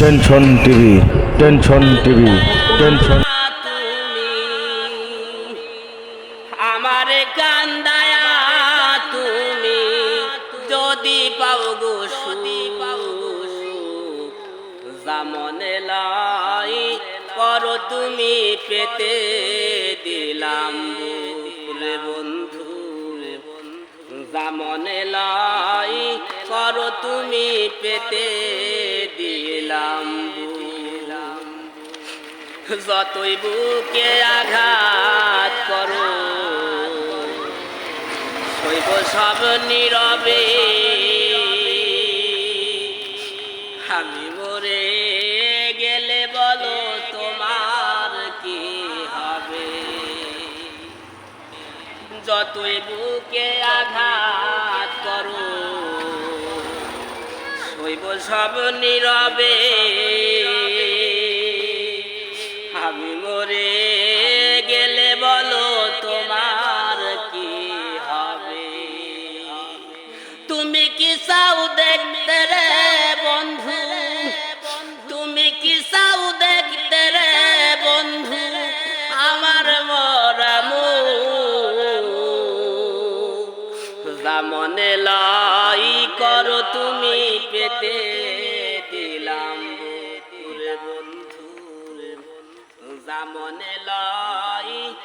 Tension TV tension TV, tension. তুমি আমার কান্দায়া তুমি যদি লাই করো তুমি পেতে দিলাম রে বন্ধু, জামনে লাই করো তুমি পেতে যতই বুকে আঘাত করো শৈব সব নীরবে। আমি মরে গেলে বলো তোমার কি হবে? যতই বুকে আঘাত করো শৈব সব নীরবে। আমি মরে গেলে বলো তোমার কি হবে? তুমি কি চাও দেখতে রে বন্ধু? তুমি কি চাও দেখতে রে বন্ধু? আমার মরামু মনে লাই করো তুমি পেতে মনে করো তুমি পেতে